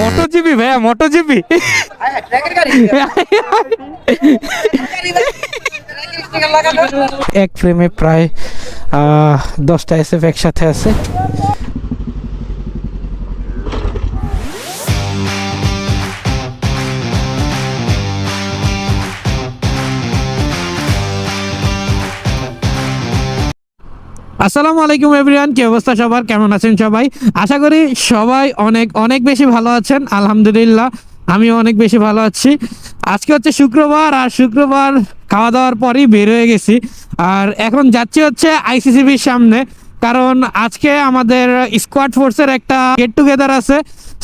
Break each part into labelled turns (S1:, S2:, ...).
S1: মোটো GB ভাইয়া মোটো GB এক ফ্রেমে প্রায় দশটা এসএফ একসাথে আছে। আসসালামু আলাইকুম এভরিওয়ান, কি অবস্থা সবার? কেমন আছেন সবাই? আশা করি সবাই অনেক অনেক বেশি ভালো আছেন। আলহামদুলিল্লাহ, আমিও অনেক বেশি ভালো আছি। আজকে হচ্ছে শুক্রবার, আর শুক্রবার খাওয়া দাওয়ার পরই বের হয়ে গেছি। আর এখন যাচ্ছি হচ্ছে আইসিসিবির সামনে, কারণ আজকে আমাদের স্কোয়াড ফোর্সের একটা গেট টুগেদার আছে।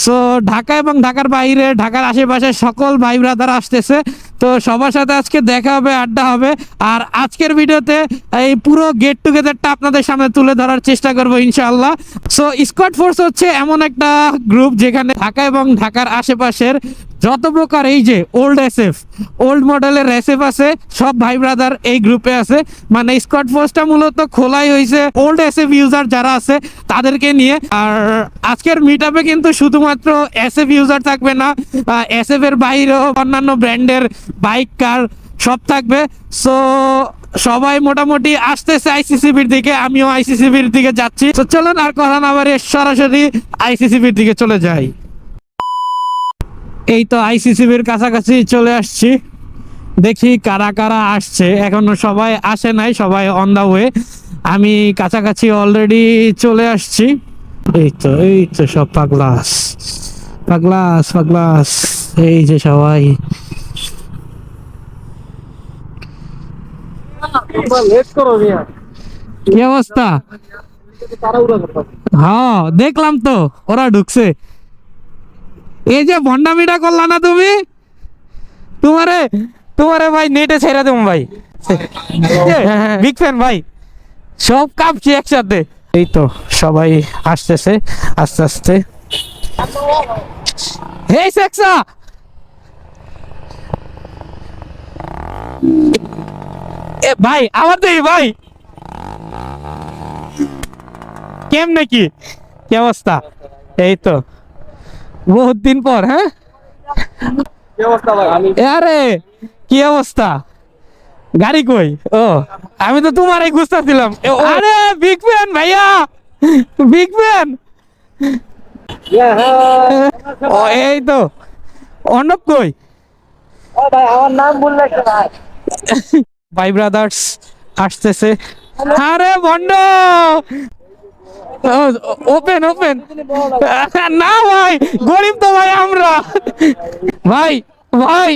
S1: সো ঢাকা এবং ঢাকার বাইরে, ঢাকার আশেপাশে সকল ভাই ব্রাদার আসতেছে। তো সবার সাথে আজকে দেখা হবে, আড্ডা হবে। আর আজকের ভিডিওতে এই পুরো গেট টুগেদারটা আপনাদের সামনে তুলে ধরার চেষ্টা করব ইনশাআল্লাহ। সো স্কোয়াড ফোর্স হচ্ছে এমন একটা গ্রুপ যেখানে ঢাকা এবং ঢাকার আশেপাশের যত প্রকার এই যে ওল্ড এসএফ ওল্ড মডেলের এসএফ আছে, সব ভাই ব্রাদার এই গ্রুপে আছে। মানে স্কোয়াড ফোর্সটা মূলত খোলাই হয়েছে ওল্ড এসএফ ইউজার যারা আছে, তাদেরকে নিয়ে। আর আজকের মিট কিন্তু শুধুমাত্র এসএফ ইউজার থাকবে না এসএফ এর বাইরেও অন্যান্য ব্র্যান্ডের বাইক, কার, সব থাকবে। সো সবাই মোটামুটি আসতেছে আইসিসিবির দিকে, আমিও আইসিসিবির দিকে যাচ্ছি। তো চলুন আর কথা না বাড়িয়ে সরাসরি আইসিসিবির দিকে চলে যাই। এই তো আইসিসিবির কাছাকাছি চলে আসছি। দেখি কারা কারা আসছে। এখনও সবাই আসে নাই, সবাই অন দা ওয়ে আমি কাছাকাছি অলরেডি চলে আসছি। এই তো এই তো সব পাগলাস। পাগলাস পাগলাস। এই যে সবাই। কি অবস্থা? হ্যাঁ দেখলাম তো, ওরা ঢুকছে। এই যে ভন্ডামিটা করলা না তুমি? তোমারে তোমারে ভাই নেটে ছেড়ে দেবো ভাই। বিগ ফ্যান ভাই। সব কাঁপছি একসাথে। এই তো, সবাই আসতেছে, আস্তে আস্তে। হেই সেক্সা! ভাই আমার দেখি ভাই। কেম নাকি কি অবস্থা? এই তো। বহুত দিন পর হ্যাঁ? আরে কি অবস্থা? গাড়ি কই? ও আমি তো তোমারই খুঁজতেছিলাম। এ, আরে বিগ ফ্যান ভাইয়া! বিগ ফ্যান ও এই তো। অর্ণব কই?
S2: ও ভাই আমার নাম বললে ভাই।
S1: ভাই ব্রাদার্স আসতেছে। আরে বন্ড ওপেন ওপেন না ভাই গরিব তো ভাই আমরা। ভাই ভাই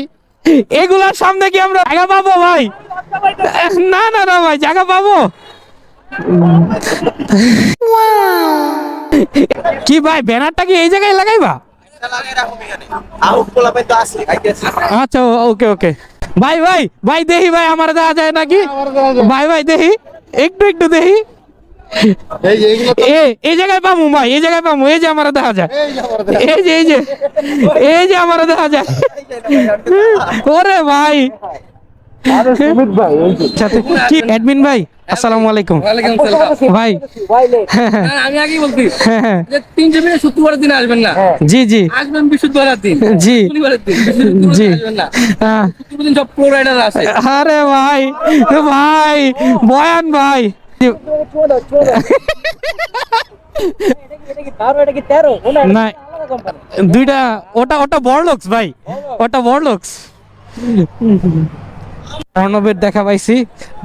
S1: এগুলার সামনে কি আমরা জায়গা পাবো ভাই? না না না ভাই জায়গা পাবো। কি ভাই ব্যানারটা কি এই জায়গায় লাগাইবা? আচ্ছা ওকে ওকে। ভাই ভাই ভাই দেহি ভাই আমার দেখা যায় নাকি? ভাই ভাই দেহি একটু একটু দেহি।
S2: এই
S1: জায়গায় পামু ভাই এই জায়গায় পামু এই যে আমার দেখা যায়।
S2: এই যে
S1: এই যে এই যে আমার দেখা যায়। ওরে ভাই কি অ্যাডমিন ভাই? আসসালামু আলাইকুম।
S3: সালাম।
S1: ভাই।
S3: আমি আগেই বলছি
S1: হ্যাঁ, হ্যাঁ।
S3: যে মিনিট শুক্রবারের দিন আসবেন না।
S1: জি জি।
S3: আসবেন বৃহস্পতিবারের দিন।
S1: জি।
S3: শনিবারের দিন বৃহস্পতিবার
S1: জি।
S3: আসবেন না।
S1: হ্যাঁ।
S3: শুক্রবার দিন সব প্রো রাইডার আছে।
S1: আরে ভাই ভাই বয়ান ভাই। না দুইটা ওটা ওটা বড়লোকস ভাই। ওটা বড়লোকস। অর্ণবের দেখা পাইছি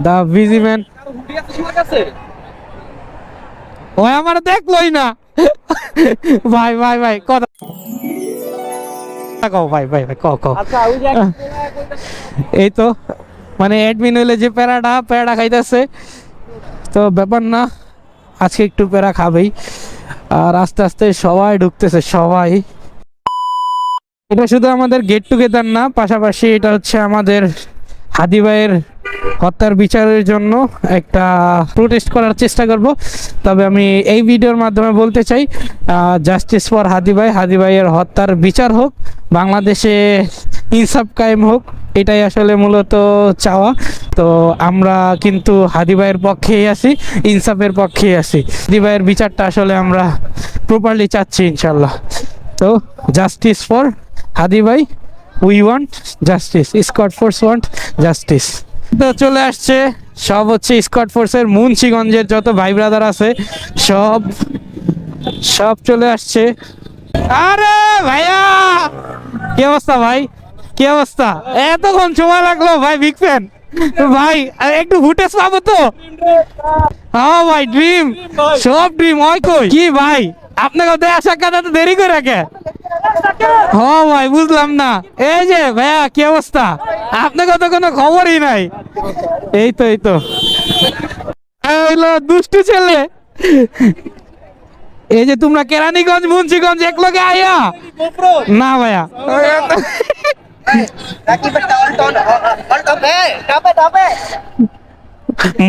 S1: দা বিজি ম্যান ও আমার দেখলোই না। ভাই ভাই ভাই কথা কও ভাই ভাই ভাই কও কও।
S2: আচ্ছা ওই যে
S1: এই তো মানে অ্যাডমিন হইলে যে প্যারাটা প্যারাটা খাইতেছে। তো ব্যাপার না আজকে একটু প্যারা খাবেই। আর আস্তে আস্তে সবাই ঢুকতেছে সবাই। এটা শুধু আমাদের গেট টুগেদার না পাশাপাশি এটা হচ্ছে আমাদের হাদি ভাইয়ের হত্যার বিচারের জন্য একটা প্রোটেস্ট করার চেষ্টা করব। তবে আমি এই ভিডিওর মাধ্যমে বলতে চাই জাস্টিস ফর হাদি ভাই, হাদি ভাইয়ের হত্যার বিচার হোক, বাংলাদেশে ইনসাফ কায়েম হোক, এটাই আসলে মূলত চাওয়া। তো আমরা কিন্তু হাদি ভাইয়ের পক্ষেই আছি, ইনসাফের পক্ষেই আছি। হাদি ভাইয়ের বিচারটা আসলে আমরা প্রপারলি চাচ্ছি ইনশাল্লাহ তো জাস্টিস ফর হাদি ভাই we want justice squad force want justice তো চলে আসছে সব হচ্ছে স্কট ফোর্সের মুন্সিগঞ্জের যত ভাই ব্রাদার আছে, সব সব চলে আসছে। আরে ভাইয়া! কি অবস্থা ভাই? কি অবস্থা? এতক্ষণ সময় লাগল ভাই বিগ ফ্যান ভাই একটু ফুটেজ পাবো তো? হ্যাঁ ভাই ড্রিম সব ড্রিম ওই কই? কি ভাই? আপনাকে দেখা সাক্ষাৎ দেরি করে রাখে হ্যাঁ ভাই, বুঝলাম না। এই যে ভাইয়া, কি অবস্থা? আপনাকে তো কোনো খবরই নাই। এই তো এই তো। হইল দুষ্টু ছেলে। এই যে তোমরা কেরানীগঞ্জ, মুন্সিগঞ্জ এক লগে আইয়া না ভাইয়া।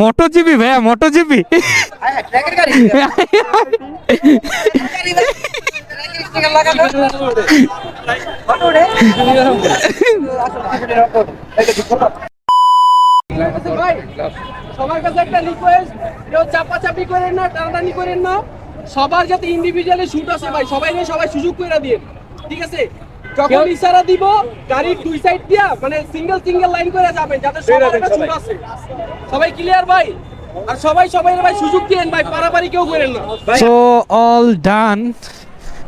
S1: মোটো জিবি ভাইয়া মোটো জিবি
S3: সবার কাছে একটা কেউ করেন করেন সবার যাতে ইন্ডিভিজুয়ালি শুট আছে ভাই, সবাই সবাই সুযোগ করে দিয়ে ঠিক আছে? যখন ইশারা দিব? গাড়ির দুই সাইড দিয়া মানে সিঙ্গেল সিঙ্গেল লাইন করে যাবেন যাতে সবার একটা আছে। সবাই ক্লিয়ার ভাই? আর সবাই সবাই ভাই সুযোগ দিয়েন ভাই পারাপারি কেউ করেন না।
S1: সো অল ডান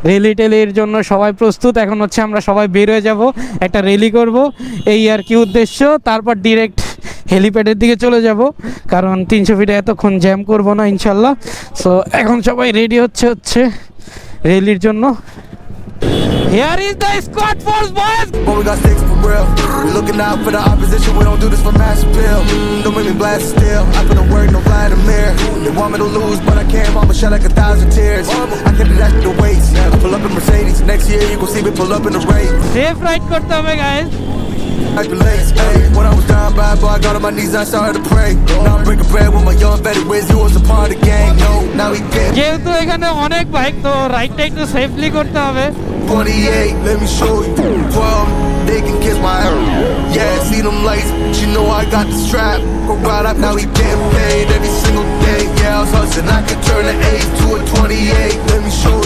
S1: রেলি টেলির জন্য সবাই প্রস্তুত। এখন হচ্ছে আমরা সবাই বের হয়ে যাব একটা রেলি করব। এই আর কি উদ্দেশ্য তারপর ডিরেক্ট হেলিপ্যাডের দিকে চলে যাব কারণ তিনশো ফিটে এতক্ষণ জ্যাম করব না ইনশাল্লাহ। সো এখন সবাই রেডি হচ্ছে হচ্ছে রেলির জন্য। Here is the squad force boys
S4: But we got sticks for real. We looking out for the opposition. We don't do this for mass appeal. Don't make me blast still. I put in work, no Vladimir. They want me to lose, but I can't. Mama shed like a thousand tears. I kept it after the waist. I pull up in Mercedes. Next year you gon' see me pull up in the race.
S1: Safe ride করতে হবে guys
S4: I can lace, hey. When I was down bad, boy, I got on my knees and I started to pray. Now I'm breaking bread with my young vetted Wiz. He was a part of the gang. No, now he dead.
S1: যেহেতু এখানে অনেক bike তো রাইডটা একটু safely করতে হবে
S4: 28, let me show you. 12, they can kiss my ass. Yeah, see them lights, but you know I got the strap. Go right up, now he getting paid every single day. Yeah, I was hustling, I could turn an 8 to a 28. Let me show you.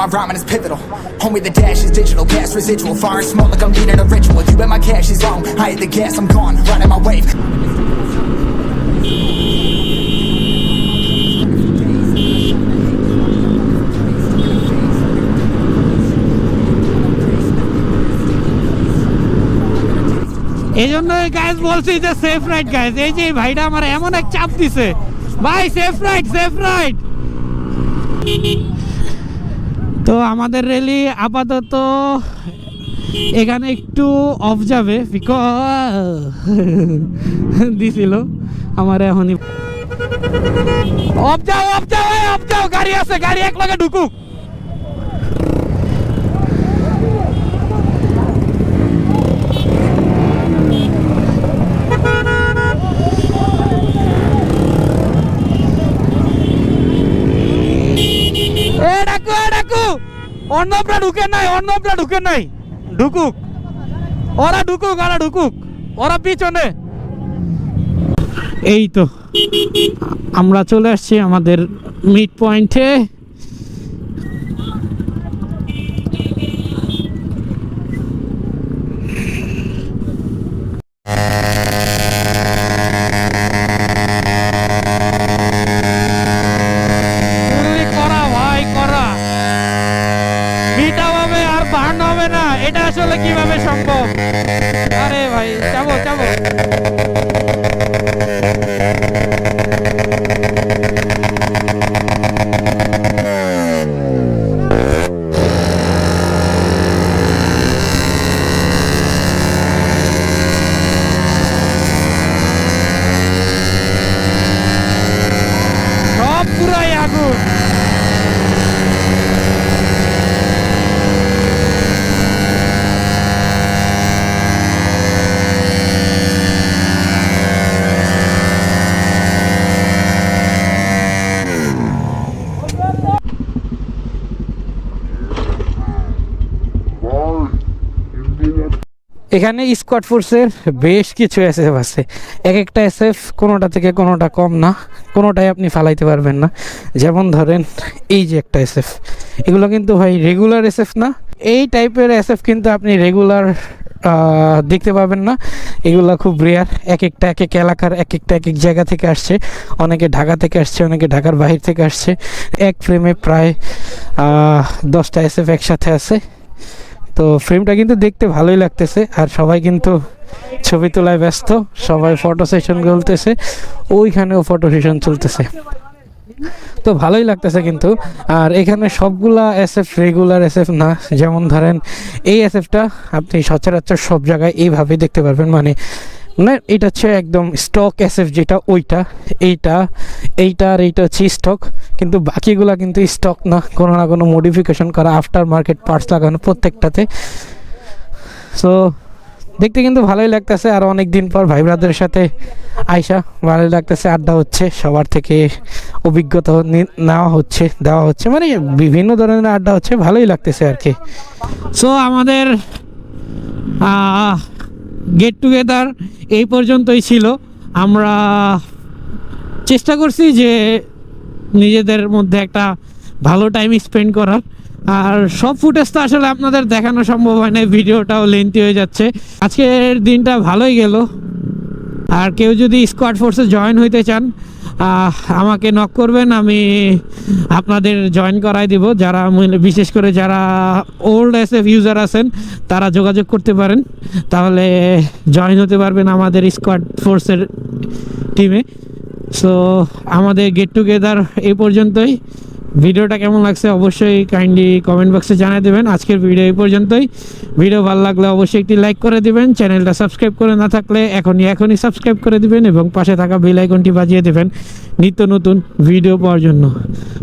S4: My
S5: rhyming is pivotal. Homie, the dash is digital, gas residual. Fire smoke like I'm leading a ritual. You bet my cash is long. I hit the gas, I'm gone. Riding my wave.
S1: এই জন্য guys বলছি যে safe ride guys এই যে ভাইটা আমার এমন এক চাপ দিছে ভাই সেফ রাইড সেফ রাইড তো আমাদের রেলি আপাতত এখানে একটু অফ যাবে দিছিল। আমার এখনই অফ যাও অফ যাও অফ যাও, গাড়ি আছে, গাড়ি এক লগে ঢুকুক। অর্ণবরা ঢুকে নাই অর্ণবরা ঢুকে নাই। ঢুকুক। ওরা ঢুকুক ওরা ঢুকুক। ওরা পিছনে। এই তো, আমরা চলে আসছি আমাদের মিড পয়েন্টে পুরোই করা ভাই করা মিটা হবে আর বার্ন হবে না এটা আসলে কীভাবে সম্ভব আরে ভাই যাব যাব সব পুরাই এখানে স্কোয়াড ফোর্সের বেশ কিছু এসএফ আছে। এক একটা এসএফ কোনোটা থেকে কোনোটা কম না, কোনোটাই আপনি ফালাইতে পারবেন না। যেমন ধরেন এই যে একটা এসএফ এগুলো কিন্তু ভাই রেগুলার এসএফ না। এই টাইপের এসএফ কিন্তু আপনি রেগুলার দেখতে পাবেন না। এগুলো খুব রেয়ার এক একটা এক এক এলাকার এক একটা এক এক জায়গা থেকে আসছে। অনেকে ঢাকা থেকে আসছে, অনেকে ঢাকার বাহির থেকে আসছে। এক ফ্রেমে প্রায় দশটা এসএফ একসাথে আছে। তো ফ্রেমটা কিন্তু দেখতে ভালোই লাগতেছে, আর সবাই কিন্তু ছবি তোলায় ব্যস্ত, সবাই ফটো সেশন চলতেছে ওইখানেও ফটো সেশন চলতেছে। তো ভালোই লাগতেছে কিন্তু, আর এখানে সবগুলা S F regular S F না, যেমন ধরেন এই এস এফটা আপনি সচরাচর সব জায়গায় এইভাবেই দেখতে পারবেন মানে না এটা হচ্ছে একদম স্টক এসএফ যেটা ওইটা, এইটা এইটা আর এইটা হচ্ছে স্টক কিন্তু বাকিগুলা কিন্তু স্টক না, কোনো না কোনো মডিফিকেশন করা আফটার মার্কেট পার্টস লাগানো প্রত্যেকটাতে। সো দেখতে কিন্তু ভালোই লাগতেছে, আর অনেক দিন পর ভাই ব্রাদের সাথে আয়সা ভালোই লাগতেছে, আড্ডা হচ্ছে, সবার থেকে অভিজ্ঞতা নেওয়া হচ্ছে, দেওয়া হচ্ছে মানে বিভিন্ন ধরনের আড্ডা হচ্ছে, ভালোই লাগতেছে আর কি। সো আমাদের গেট টুগেদার এই পর্যন্তই ছিল। আমরা চেষ্টা করছি যে নিজেদের মধ্যে একটা ভালো টাইম স্পেন্ড করার। আর সব ফুটেজ তো আসলে আপনাদের দেখানো সম্ভব হয় না ভিডিওটাও লেন্থি হয়ে যাচ্ছে। আজকের দিনটা ভালোই গেল। আর কেউ যদি স্কোয়াড ফোর্সে জয়েন হইতে চান আমাকে নক করবেন, আমি আপনাদের জয়েন করাই দিব। যারা বিশেষ করে যারা ওল্ড এস এফ ইউজার আছেন, তারা যোগাযোগ করতে পারেন। তাহলে জয়েন হতে পারবেন আমাদের স্কোয়াড ফোর্সের টিমে সো আমাদের গেট টুগেদার এই পর্যন্তই। ভিডিওটা কেমন লাগছে অবশ্যই কাইন্ডলি কমেন্ট বক্সে জানিয়ে দেবেন। আজকের ভিডিও এই পর্যন্তই। ভিডিও ভালো লাগলে অবশ্যই একটি লাইক করে দিবেন। চ্যানেলটা সাবস্ক্রাইব করে না থাকলে এখনই এখনই সাবস্ক্রাইব করে দিবেন এবং পাশে থাকা বেল আইকনটি বাজিয়ে দেবেন নিত্য নতুন ভিডিও পাওয়ার জন্য।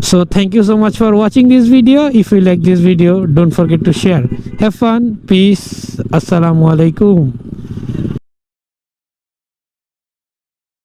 S1: So thank you so much for watching this video if you like this video don't forget to share have fun peace আসসালামু আলাইকুম